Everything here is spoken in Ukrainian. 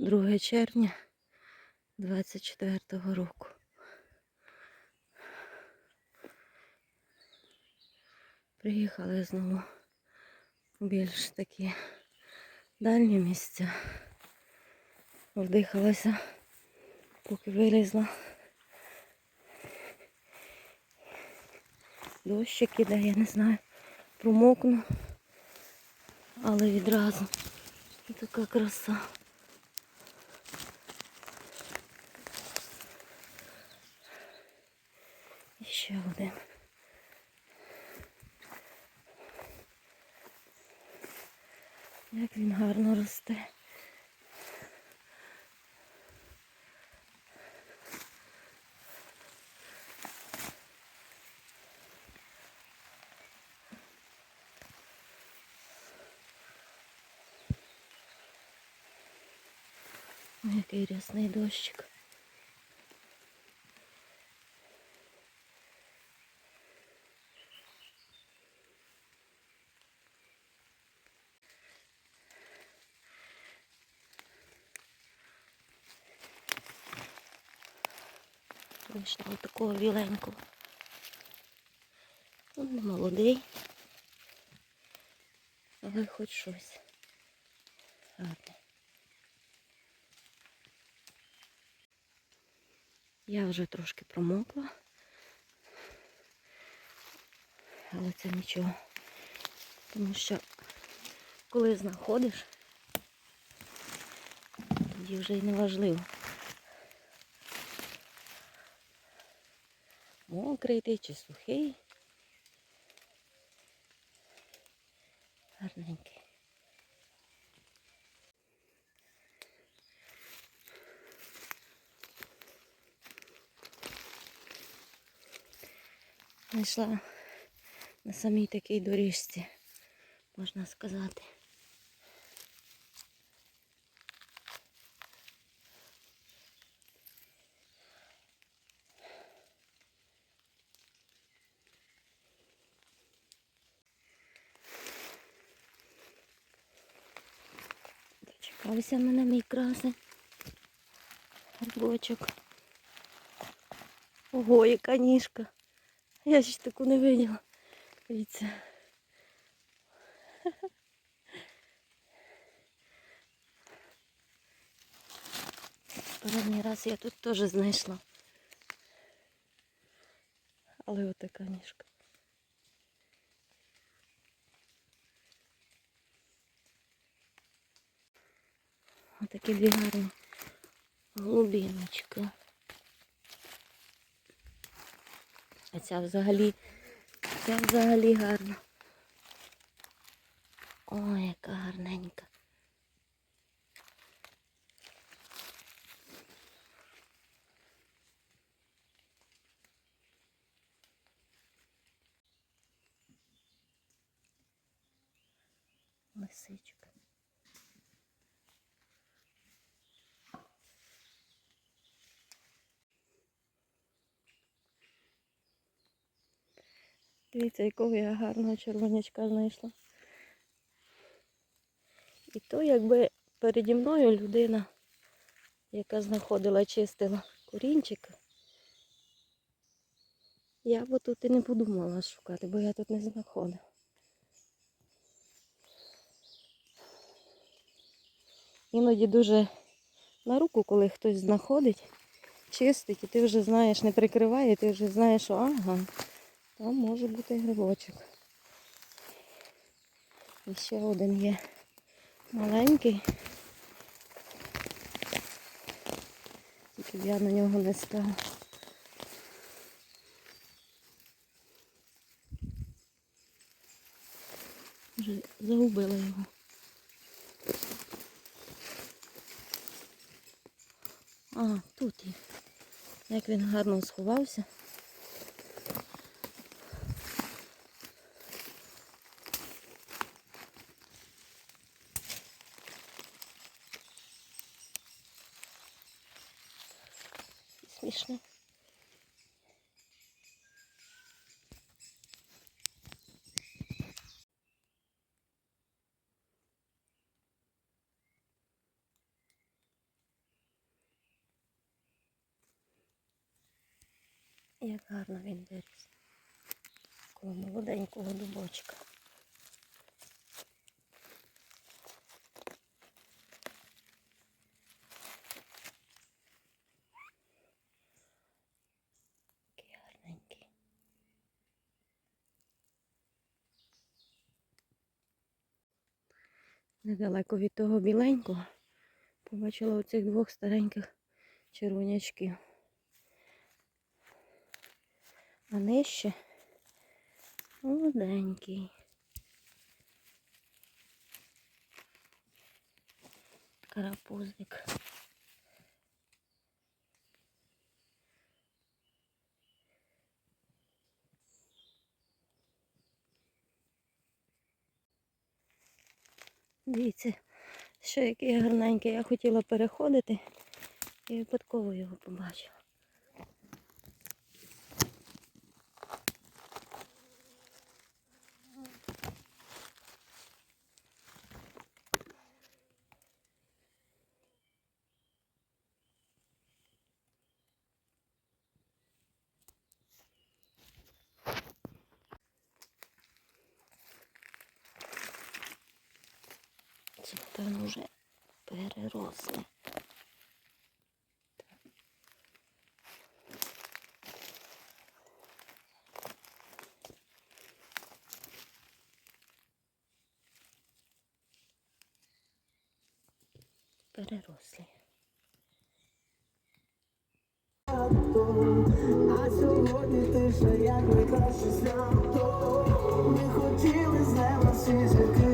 2 червня 24 року. Приїхали знову у більш такі дальні місця. Вдихалася, поки вилізла. Дощик іде, я не знаю, промокну, але відразу така краса. І ще один. Як він гарно росте. Який рясний дощик. Ось такого біленького. Він молодий, але хоч щось. Гарне. Я вже трошки промокла, але це нічого. Тому що коли знаходиш, тоді вже й не важливо. Мокрий ти чи сухий. Гарненький. Знайшла на самій такій доріжці, можна сказати. Дочекався мене мій красень. Грибочок. Ого, яка ніжка. Я ще таку не виділа. Дивіться. Передній раз я тут теж знайшла. Але отака ніжка. Отакі дві гарні глубиночки. А ця взагалі, ця взагалі гарна. Ой, яка гарненька. Лисичка. Дивіться, якого я гарного червонячка знайшла. І то якби переді мною людина, яка знаходила, чистила корінчика, я б тут і не подумала шукати, бо я тут не знаходила. Іноді дуже на руку, коли хтось знаходить, чистить, і ти вже знаєш, не прикриває, ти вже знаєш, що ага. Там може бути грибочок. І ще один є маленький. Тільки я на нього не стала. Вже загубила його. А, тут є. Як він гарно сховався. пішли. Як гарно він виріс коло молоденького дубочка. Недалеко від того біленького побачила оцих двох стареньких червонячків. А нижче молоденький. Карапузик. Дивіться, що який гарненький. Я хотіла переходити і випадково його побачила. Ці, напевно, вже переросли. Перерослі. А сьогодні тиша, як найкраще свято Ми хотіли з неба всі зірки